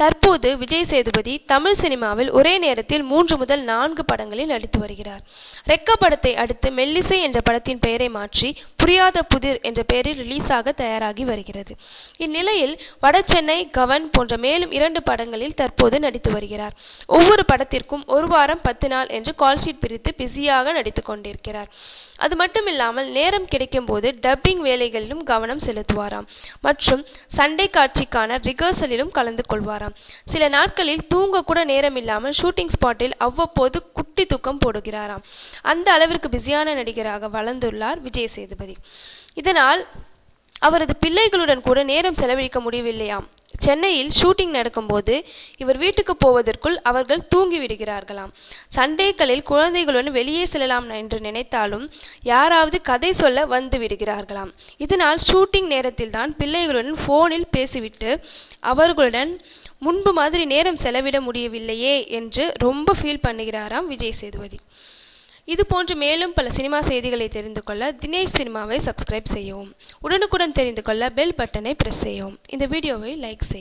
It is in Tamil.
தற்போது விஜய் சேதுபதி தமிழ் சினிமாவில் ஒரே நேரத்தில் மூன்று முதல் நான்கு படங்களில் நடித்து வருகிறார். ரெக்க படத்தை அடுத்து மெல்லிசை என்ற படத்தின் பெயரை மாற்றி புரியாத புதிர் என்ற பெயரில் ரிலீஸாக தயாராகி வருகிறது. இந்நிலையில் வடசென்னை கவன் போன்ற மேலும் இரண்டு படங்களில் தற்போது நடித்து வருகிறார். ஒவ்வொரு படத்திற்கும் ஒரு வாரம் பத்து நாள் என்று கால்ஷீட் பிரித்து பிஸியாக நடித்து கொண்டிருக்கிறார். அது மட்டுமில்லாமல் நேரம் கிடைக்கும் போது டப்பிங் வேலைகளிலும் கவனம் செலுத்துவாராம். மற்றும் சண்டை காட்சிக்கான ரிகர்சலிலும் கலந்து கொள்வாராம். சில நாட்களில் தூங்க கூட நேரம் இல்லாமல் ஷூட்டிங் ஸ்பாட்டில் அவ்வப்போது குட்டி தூக்கம் போடுகிறாராம். அந்த அளவிற்கு பிஸியான நடிகராக வளர்ந்துள்ளார் விஜய் சேதுபதி. இதனால் அவரது பிள்ளைகளுடன் கூட நேரம் செலவழிக்க முடியவில்லையாம். சென்னையில் ஷூட்டிங் நடக்கும்போது இவர் வீட்டுக்கு போவதற்குள் அவர்கள் தூங்கிவிடுகிறார்களாம் சண்டேக்களில் குழந்தைகளுடன் வெளியே செல்லலாம் என்று நினைத்தாலும் யாராவது கதை சொல்ல வந்து விடுகிறார்களாம். இதனால் ஷூட்டிங் நேரத்தில் தான் பிள்ளைகளுடன் ஃபோனில் பேசிவிட்டு அவர்களுடன் முன்பு மாதிரி நேரம் செலவிட முடியவில்லையே என்று ரொம்ப ஃபீல் பண்ணுகிறாராம் விஜய் சேதுபதி. இது போன்று மேலும் பல சினிமா செய்திகளை தெரிந்து கொள்ள தினேஷ் சினிமாவை சப்ஸ்கிரைப் செய்யவும். உடனுக்குடன் தெரிந்து கொள்ள பெல் பட்டனை பிரஸ் செய்யவும். இந்த வீடியோவை லைக் செய்யும்